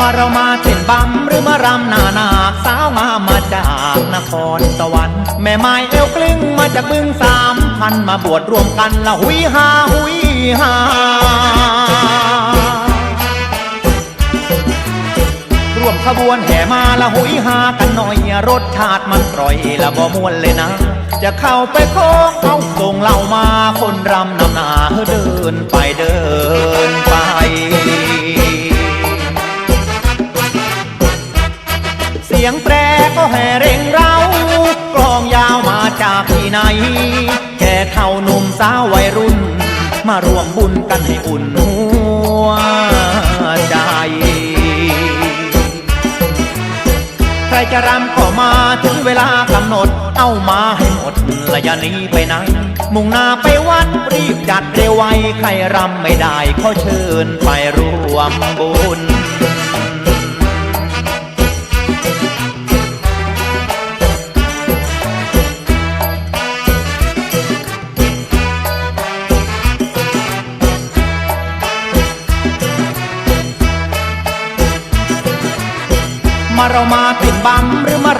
มาเรามาเต้นบำหรือมารำนานาสาวงามมาจากนครสวรรค์แม่ไม้เอวกลิ้งมาจากบึงสามพันมาบวชรวมกันละหุยฮาหุยฮารวมขบวนแห่มาละหุยหากันหน่อยรสชาติมันกร่อยละบ่มวนเลยนะ จะเข้าไปโค้งเอาส่งเหล่ามาคนรำนำหนาเดินไปเดินไป สียงแตรก็แห่เร่งเรากลองยาวมาจากที่ไหน แก่เท่าหนุ่มสาววัยรุ่น มาร่วมบุญกันให้อุ่นหัวใจ ใครจะรำก็มาถึงเวลากำหนด เอามาให้หมดและย่าหนีไปไหนมุ่งหน้าไปวัดรีบจัดเร็วไวใครรำไม่ได้ขอเชิญไปร่วมบุญ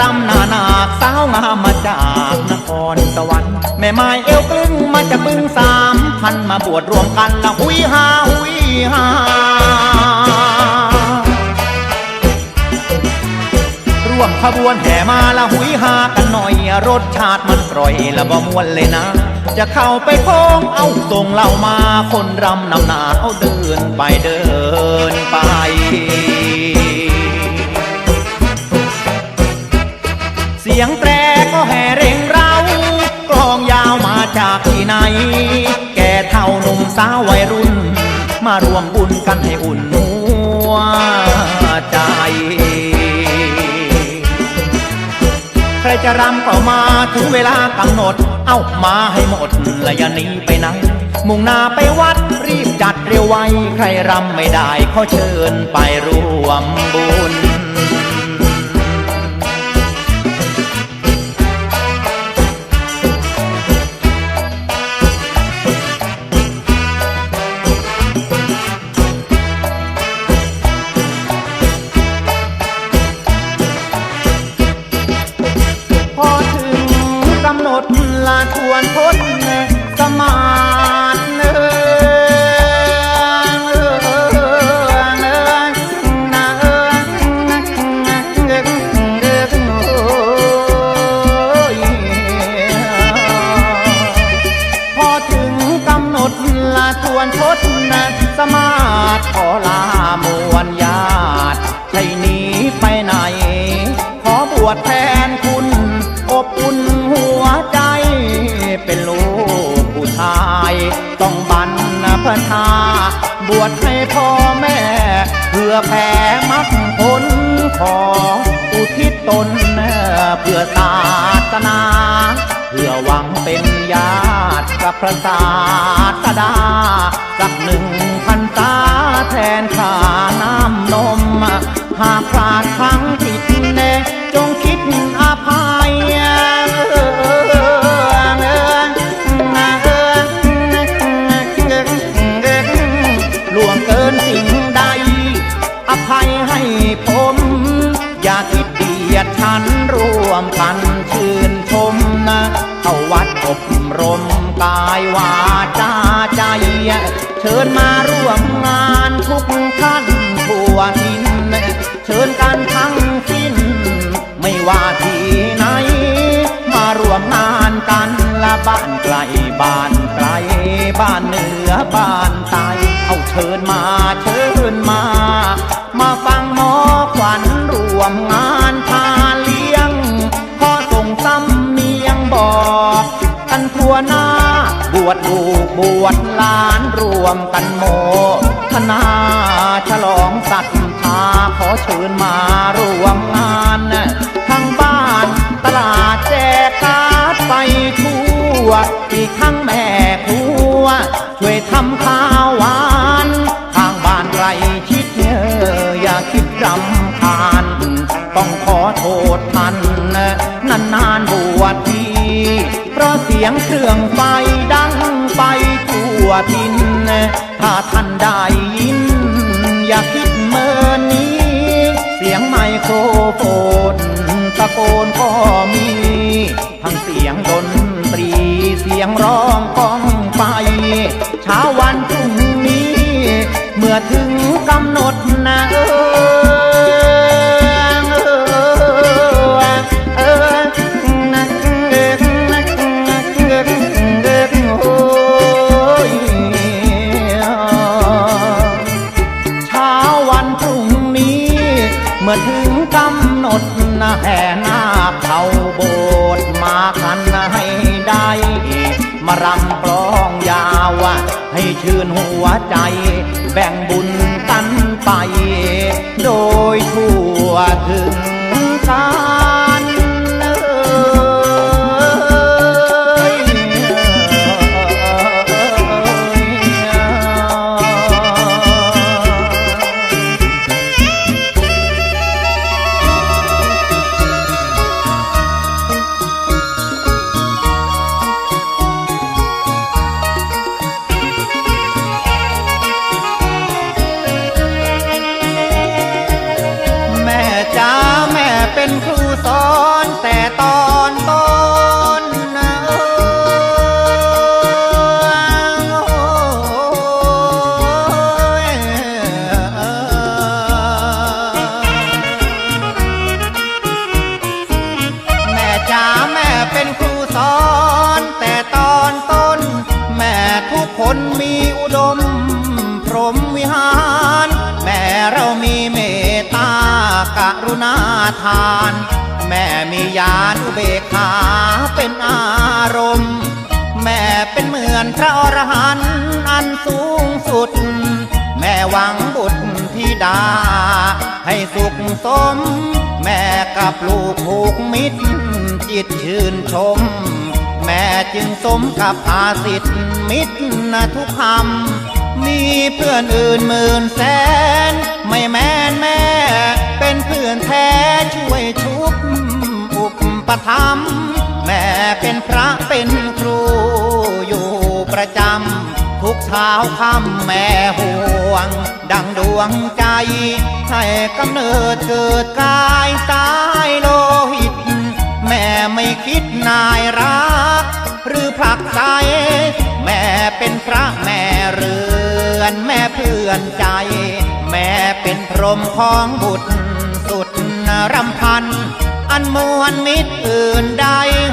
รำนานาสาวงามมาจากนครสวรรค์แม่ไม้เอวกลึงมาจากบึงสามพันมาบวชรวมกันละหุยฮาหุยฮารวมขบวนแห่มาละหุยฮากันหน่อยรสชาติมันกร่อยละบ่มวนเลยนะ จะเข้าไปโค้งเอาส่งเหล่ามาคนรำนำหนาเอาเดินไปเดินไป เสียงแตรก็แห่เร่งเรากลองยาวมาจากที่ไหน แก่เท่าหนุ่มสาววัยรุ่น มารวมบุญกันให้อุ่นหัวใจ ใครจะรำก็มาถึงเวลากำหนด เอ้ามาให้หมดและอย่าหนีไปไหนมุ่งหน้าไปวัดรีบจัดเร็วไว ใครรำไม่ได้ขอเชิญไปร่วมบุญ ทนคุณ อบอุ่นหัวใจ เป็นลูกผู้ชาย ต้องบันพชา บวชให้พ่อแม่ เพื่อแผ่มักผลขออุทิศตนเพื่อศาสนา เพื่อหวังเป็นญาติกับพระศาสดาสักหนึ่งพันตาแทนข้าน้ำนม หากพลาดครั้งผิ ผม อย่าคิดเดียดฉันร่วมกันชื่นชมนะเข้าวัดอบรมกายวาจาใจ เชิญมาร่วมงานทุกท่านทั่วทินเชิญกันทั้งสิ้น ไม่ว่าที่ไหน มาร่วมงานกันละบ้านไกลบ้านไกลบ้านเหนือบ้านใต้เอาเชิญมาเชิญ วชลูกบวชหลานรวมกันหมด ทิน ถ้าท่านได้ยิน อย่าคิดเมินนี้ เสียงไมโครโฟนตะโกนก็มี ทั้งเสียงดนตรี เสียงร้องก้องไปเช้า มื่อถึงกำหนดนะแห่นาเข้าโบสถ์มาคันให้ได้ มารำกลองยาวให้ชื่นหัวใจ แบ่งบุญ ณาทานแม่มีญาณอุเบกขาเป็นอารมณ์ แม่เป็นเหมือนพระอรหันต์อันสูงสุด แม่หวังบุตรธิดา ให้สุขสม แม่กับลูกผูกมิตร จิตชื่นชม แม่จึงสมกับอาสิทธิ์มิตรนทุกคำมีเพื่อนอื่นหมื่นแสน ไม่แม่นแม่ อนแท้ช่วยชุบอุปถัมแม่เป็นพระเป็นครูอยู่ประจำทุกเช้าค่ำแม่ห่วง ดังดวงใจ ให้กำเนิดเกิดกายสายโลหิต แม่ไม่คิดนายรัก หรือผลักไสแม่เป็นพระแม่เรือน แม่เพื่อนใจ แม่เป็นพรหมของบุตร รำพัน อันมวลมิตรอื่นใด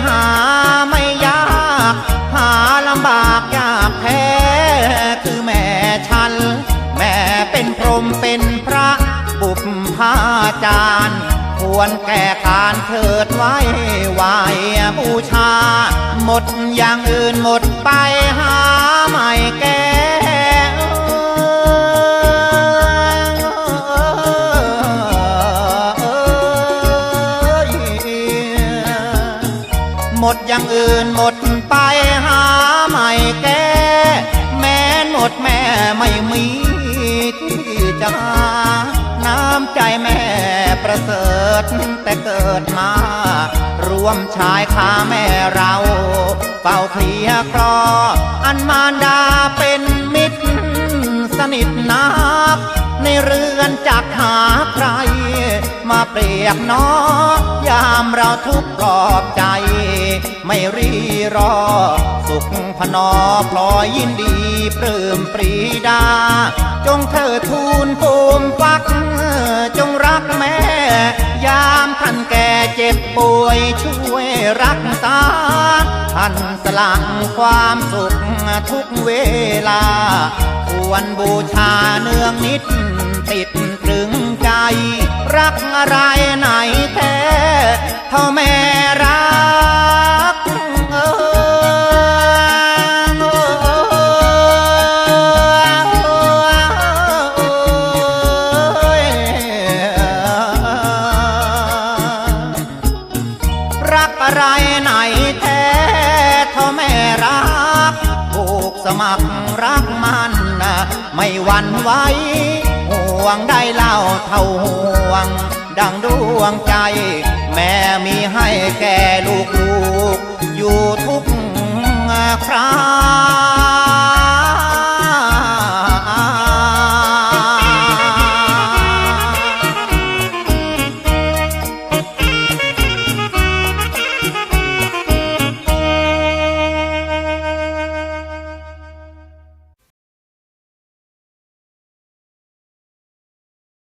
หาไม่ยาก หาลำบากยากแท้คือแม่ฉัน แม่เป็นพรหมเป็นพระบุพพาจารย์ควรแก่การเถิดไว้ไหวบูชา หมดอย่างอื่นหมดไปหา อย่างอื่นหมดไปหาไม่แก้ แม้หมดแม่ไม่มีที่จะหาน้ำใจแม่ประเสริฐแต่เกิดมารวมชายคาแม่เราเฝ้าเคลียร์ครออันมารดาเป็นมิตรสนิทนักในเรือนจักหาใคร มาเปรียบน้อยามเราทุกข์ปลอบใจ ไม่รีรอ สุขพนอพลอยยินดีปลื้มปรีดา จงเธอทูลภูมิฟัก จงรักแม่ ยามท่านแก่เจ็บป่วยช่วยรักษาท่านสลังความสุขทุกเวลา ควรบูชาเนืองนิดติดตรึงใจ รักอะไรไหนแท้เท่าแม่รักเออรักอะไรไหนแท้เท่าแม่รักผูกสมัครรักมันนะไม่หวั่นไหว วงได้เล่าเท่าห่วง ดังดวงใจ แม่มีให้แก่ลูกๆ อยู่ทุกครา